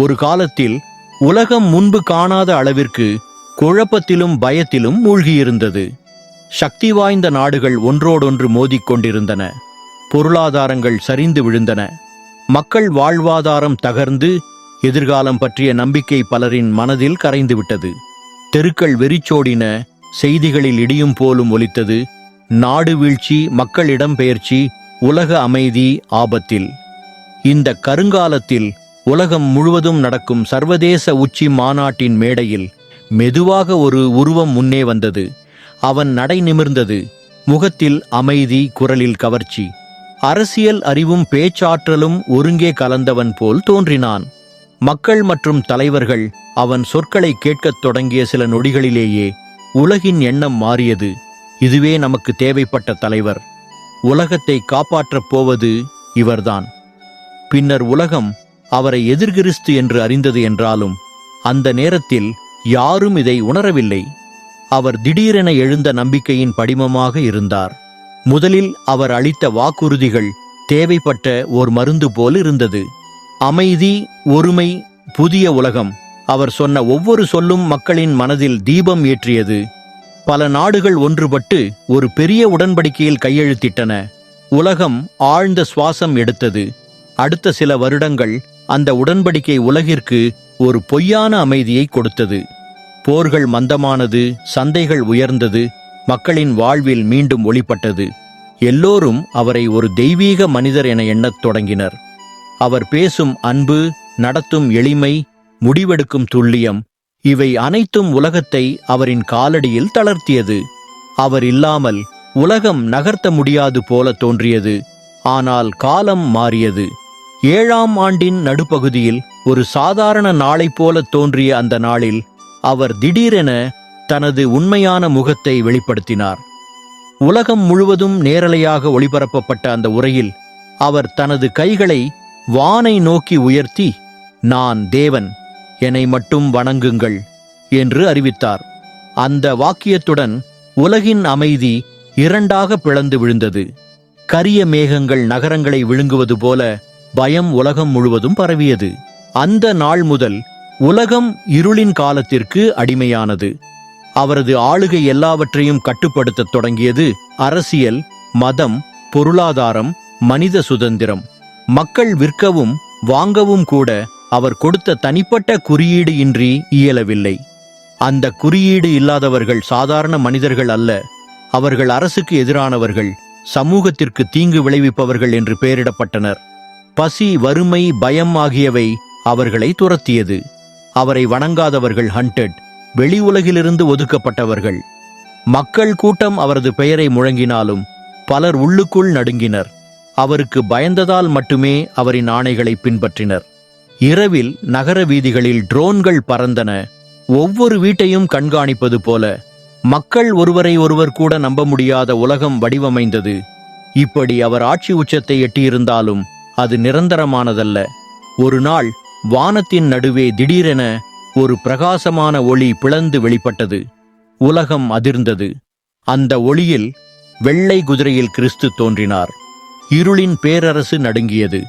ஒரு காலத்தில் உலகம் முன்பு காணாத அளவிற்கு குழப்பத்திலும் பயத்திலும் மூழ்கியிருந்தது. சக்தி வாய்ந்த நாடுகள் ஒன்றோடொன்று மோதிக்கொண்டிருந்தன பொருளாதாரங்கள் சரிந்து விழுந்தன. மக்கள் வாழ்வாதாரம் தகர்ந்து எதிர்காலம் பற்றிய நம்பிக்கை பலரின் மனதில் கரைந்துவிட்டது. தெருக்கள் வெறிச்சோடின செய்திகளில் இடியும் போலும் ஒலித்தது. நாடு வீழ்ச்சி மக்கள் இடம்பெயர்ச்சி உலக அமைதி ஆபத்தில். இந்த கருங்காலத்தில் உலகம் முழுவதும் நடக்கும் சர்வதேச உச்சி மாநாட்டின் மேடையில் மெதுவாக ஒரு உருவம் முன்னே வந்தது. அவன் நடை நிமிர்ந்தது. முகத்தில் அமைதி குரலில் கவர்ச்சி. அரசியல் அறிவும் பேச்சாற்றலும் ஒருங்கே கலந்தவன் போல் தோன்றினான். மக்கள் மற்றும் தலைவர்கள் அவன் சொற்களை கேட்கத் தொடங்கிய சில நொடிகளிலேயே உலகின் எண்ணம் மாறியது. இதுவே நமக்கு தேவைப்பட்ட தலைவர். உலகத்தை காப்பாற்றப் போவது இவர்தான். பின்னர் உலகம் அவரை எதிர்கிறிஸ்து என்று அறிந்தது என்றாலும் அந்த நேரத்தில் யாரும் இதை உணரவில்லை. அவர் திடீரென எழுந்த நம்பிக்கையின் படிமமாக இருந்தார். முதலில் அவர் அளித்த வாக்குறுதிகள் தேவைப்பட்ட ஓர் மருந்து போல் இருந்தது. அமைதி ஒருமை புதிய உலகம் அவர் சொன்ன ஒவ்வொரு சொல்லும் மக்களின் மனதில் தீபம் ஏற்றியது. பல நாடுகள் ஒன்றுபட்டு ஒரு பெரிய உடன்படிக்கையில் கையெழுத்திட்டன. உலகம் ஆழ்ந்த சுவாசம் எடுத்தது. அடுத்த சில வருடங்கள் அந்த உடன்படிக்கை உலகிற்கு ஒரு பொய்யான அமைதியை கொடுத்தது. போர்கள் மந்தமானது சந்தைகள் உயர்ந்தது மக்களின் வாழ்வில் மீண்டும் ஒளிப்பட்டது. எல்லோரும் அவரை ஒரு தெய்வீக மனிதர் என எண்ணத் தொடங்கினர். அவர் பேசும் அன்பு நடத்தும் எளிமை முடிவெடுக்கும் துல்லியம் இவை அனைத்தும் உலகத்தை அவரின் காலடியில் தளர்த்தியது. அவர் இல்லாமல் உலகம் நகர்த்த முடியாது போல தோன்றியது. ஆனால் காலம் மாறியது. ஏழாம் ஆண்டின் நடுப்பகுதியில் ஒரு சாதாரண நாளைப் போல தோன்றிய அந்த நாளில் அவர் திடீரென தனது உண்மையான முகத்தை வெளிப்படுத்தினார். உலகம் முழுவதும் நேரலையாக ஒளிபரப்பப்பட்ட அந்த உரையில் அவர் தனது கைகளை வானை நோக்கி உயர்த்தி நான் தேவன் என்னை மட்டும் வணங்குங்கள் என்று அறிவித்தார். அந்த வாக்கியத்துடன் உலகின் அமைதி இரண்டாக பிளந்து விழுந்தது. கரிய மேகங்கள் நகரங்களை விழுங்குவது போல பயம் உலகம் முழுவதும் பரவியது. அந்த நாள் முதல் உலகம் இருளின் காலத்திற்கு அடிமையானது. அவரது ஆளுகை எல்லாவற்றையும் கட்டுப்படுத்தத் தொடங்கியது அரசியல் மதம் பொருளாதாரம் மனித சுதந்திரம். மக்கள் விற்கவும் வாங்கவும் கூட அவர் கொடுத்த தனிப்பட்ட குறியீடு இன்றி இயலவில்லை. அந்த குறியீடு இல்லாதவர்கள் சாதாரண மனிதர்கள் அல்ல. அவர்கள் அரசுக்கு எதிரானவர்கள் சமூகத்திற்கு தீங்கு விளைவிப்பவர்கள் என்று பெயரிடப்பட்டனர். பசி வறுமை பயம் ஆகியவை அவர்களை துரத்தியது. அவரை வணங்காதவர்கள் ஹண்டட் வெளி உலகிலிருந்து ஒதுக்கப்பட்டவர்கள். மக்கள் கூட்டம் அவரது பெயரை முழங்கினாலும் பலர் உள்ளுக்குள் நடுங்கினர். அவருக்கு பயந்ததால் மட்டுமே அவரின் ஆணைகளை பின்பற்றினர். இரவில் நகர வீதிகளில் ட்ரோன்கள் பறந்தன. ஒவ்வொரு வீட்டையும் கண்காணிப்பது போல மக்கள் ஒருவரை ஒருவர் கூட நம்ப முடியாத உலகம் வடிவமைந்தது. இப்படி அவர் ஆட்சி உச்சத்தை எட்டியிருந்தாலும் அது நிரந்தரமானதல்ல. ஒரு நாள் வானத்தின் நடுவே திடீரென ஒரு பிரகாசமான ஒளி பிளந்து வெளிப்பட்டது. உலகம் அதிர்ந்தது. அந்த ஒளியில் வெள்ளை குதிரையில் கிறிஸ்து தோன்றினார். இருளின் பேரரசு நடுங்கியது.